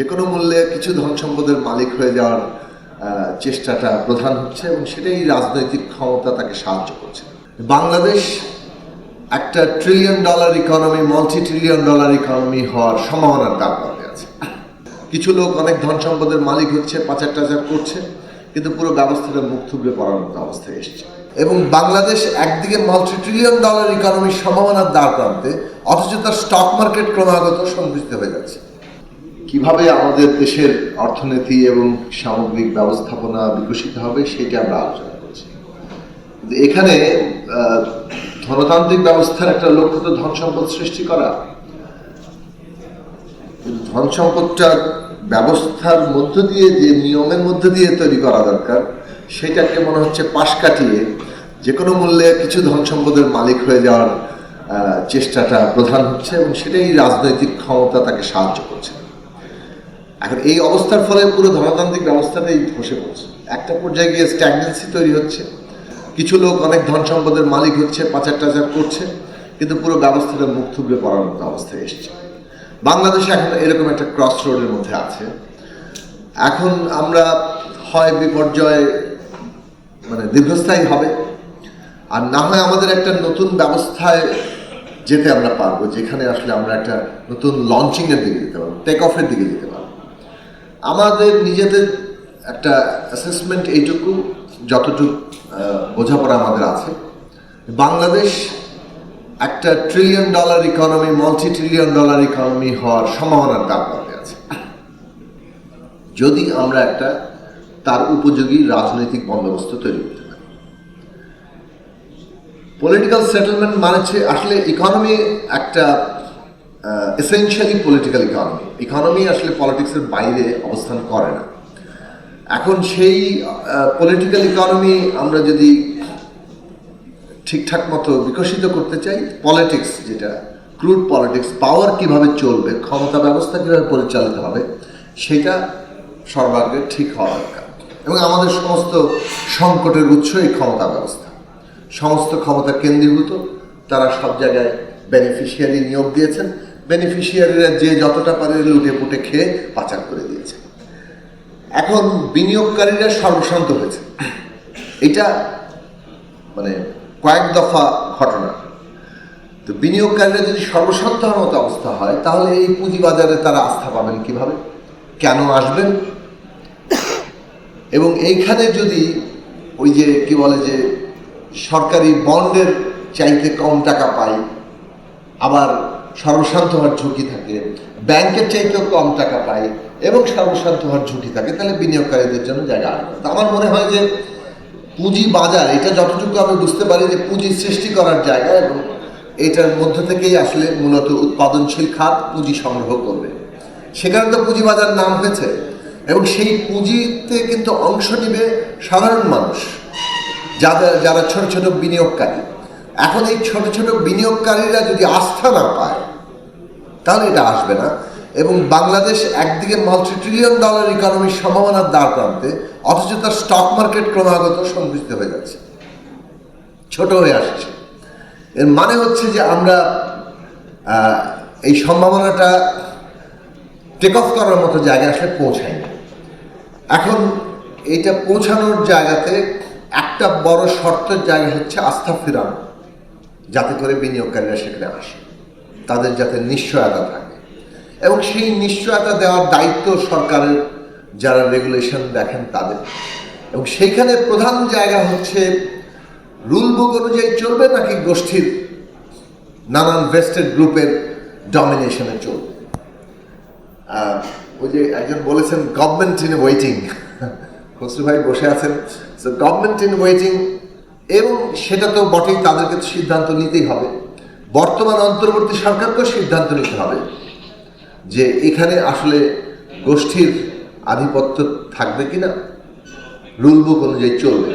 যে কোনো মূল্যে কিছু ধন সম্পদের মালিক হয়ে যাওয়ার চেষ্টাটা প্রধান হচ্ছে এবং সেটাই রাজনৈতিক ক্ষমতা তাকে সাহায্য করছে। বাংলাদেশ একটা trillion dollar economy multi trillion dollar economy হওয়ার সম্ভাবনার দাগ পাবে আছে। কিছু লোক অনেক ধন সম্পদের মালিক হচ্ছে পাচার টাচার করছে, কিন্তু পুরো ব্যবস্থাটা মুখ থুবড়ে পড়ার মতো অবস্থায় এসছে। এবং বাংলাদেশ একদিকে মাল্টি ট্রিলিয়ন ডলার ইকোনমির সম্ভাবনার দ্বার প্রান্তে, অথচ তার স্টক মার্কেট ক্রমাগত সংকুচিত হয়ে যাচ্ছে। কীভাবে আমাদের দেশের অর্থনীতি এবং সামগ্রিক ব্যবস্থাপনা বিকশিত হবে সেটা আমরা আলোচনা করছি। এখানে ধনতান্ত্রিক ব্যবস্থার একটা লক্ষ্য তো ধন সম্পদ সৃষ্টি করা। ধন সম্পদটা ব্যবস্থার মধ্য দিয়ে, যে নিয়মের মধ্য দিয়ে তৈরি করা দরকার, সেটাকে মনে হচ্ছে পাশ কাটিয়ে যে কোনো মূল্যে কিছু ধন সম্পদের মালিক হয়ে যাওয়ার চেষ্টাটা প্রধান হচ্ছে এবং সেটাই রাজনৈতিক ক্ষমতা তাকে সাহায্য করছে। এখন এই অবস্থার ফলে পুরো ধনতান্ত্রিক ব্যবস্থাটাই ধসে পড়ছে। একটা পর্যায়ে গিয়ে স্ট্যাগনেন্সি তৈরি হচ্ছে। কিছু লোক অনেক ধন সম্পদের মালিক হচ্ছে, পাচার টাচার করছে, কিন্তু পুরো ব্যবস্থাটা মুখ থুবড়ে পড়ার মতো অবস্থায় এসছে। বাংলাদেশে এখন এরকম একটা ক্রস রোডের মধ্যে আছে। এখন আমরা হয় বিপর্যয় মানে দীর্ঘস্থায়ী হবে, আর না হয় আমাদের একটা নতুন ব্যবস্থায় যেতে আমরা পারব, যেখানে আসলে আমরা একটা নতুন লঞ্চিংয়ের দিকে যেতে পারব টেক অফের দিকে যেতে পারব। আমাদের নিজেদের একটা অ্যাসেসমেন্ট এইটুকু যতটুকু বোঝাপড়া আমাদের আছে। বাংলাদেশ একটা trillion dollar economy multi trillion dollar economy হওয়ার সম্ভাবনার দাগ পাবে আছে। যদি আমরা একটা তার উপযোগী রাজনৈতিক বন্দোবস্ত তৈরি করতে পারি। পলিটিক্যাল সেটেলমেন্ট মানে আসলে ইকোনমি একটা এসেনশিয়ালি পলিটিক্যাল ইকোনমি ইকোনমি আসলে পলিটিক্সের বাইরে অবস্থান করে না। এখন সেই পলিটিক্যাল ইকোনমি আমরা যদি ঠিকঠাক মতো বিকশিত করতে চাই পলিটিক্স যেটা ক্রুড পলিটিক্স পাওয়ার কীভাবে চলবে, ক্ষমতা ব্যবস্থা কীভাবে পরিচালিত হবে, সেটা সর্বাগ্রে ঠিক হওয়া দরকার। এবং আমাদের সমস্ত সংকটের উৎস এই ক্ষমতা ব্যবস্থা। সমস্ত ক্ষমতা কেন্দ্রীভূত, তারা সব জায়গায় বেনিফিশিয়ারি নিয়োগ দিয়েছেন। বেনিফিশিয়ারিরা যে যতটা পারে লুটে পুটে খেয়ে পাচার করে দিয়েছে। এখন বিনিয়োগকারীরা সর্বশান্ত হয়েছে। এটা মানে কয়েক দফা ঘটনা। তো বিনিয়োগকারীরা যদি সর্বশান্ত হওয়ার মতো অবস্থা হয়, তাহলে এই পুঁজিবাজারে তারা আস্থা পাবেন কীভাবে? কেন আসবেন? এবং এইখানে যদি ওই যে কি বলে যে সরকারি বন্ডের চাইতে কম টাকা পাই, আবার সর্বশান্ত হওয়ার ঝুঁকি থাকে। ব্যাংকের চাইতেও কম টাকা পায় এবং সর্বসাধ্য হওয়ার ঝুঁকি থাকে, তাহলে বিনিয়োগকারীদের জন্য জায়গা আসবে আমার মনে হয় যে পুঁজি বাজার, এটা যতটুকু আমি বুঝতে পারি যে পুঁজি সৃষ্টি করার জায়গা এবং এটার মধ্য থেকেই আসলে মূলত উৎপাদনশীল খাত পুঁজি সংগ্রহ করবে। সেখানে তো পুঁজি বাজার নাম হয়েছে এবং সেই পুঁজিতে কিন্তু অংশ নেবে সাধারণ মানুষ, যাদের, যারা ছোট ছোট বিনিয়োগকারী। এখন এই ছোট ছোট বিনিয়োগকারীরা যদি আস্থা না পায়, তাহলে এটা আসবে না। এবং বাংলাদেশ একদিকে মাল্টি ট্রিলিয়ন ডলার ইকোনমির সম্ভাবনার দ্বার প্রান্তে, অথচ তার স্টক মার্কেট ক্রমাগত সংকুচিত হয়ে যাচ্ছে। ছোট হয়ে আসছে। এর মানে হচ্ছে যে আমরা এই সম্ভাবনাটা টেক অফ করার মতো জায়গায় আসলে পৌঁছাই এখন এটা পৌঁছানোর জায়গাতে একটা বড় শর্তের জায়গা হচ্ছে আস্থা ফেরানো। যাতে করে বিনিয়োগকারীরা সেখানে আসে। তাদের যাতে নিশ্চয়তা থাকে। এবং সেই নিশ্চয়তা দেওয়ার দায়িত্ব সরকারের যারা রেগুলেশন দেখেন তাদের। এবং সেইখানে প্রধান জায়গা হচ্ছে রুল বুক অনুযায়ী চলবে নাকি গোষ্ঠীর নানান ভেস্টেড গ্রুপের ডমিনেশনে চলবে? ওই যে একজন বলেছেন গভর্নমেন্ট ইন ওয়েটিং খসরু ভাই বসে আছেন। গভর্নমেন্ট ইন ওয়েটিং এবং সেটা তো বটেই তাদেরকে সিদ্ধান্ত নিতেই হবে। বর্তমান অন্তর্বর্তী সরকারকেও সিদ্ধান্ত নিতে হবে যে এখানে আসলে গোষ্ঠীর আধিপত্য থাকবে কিনা, রুলবুক অনুযায়ী চলবে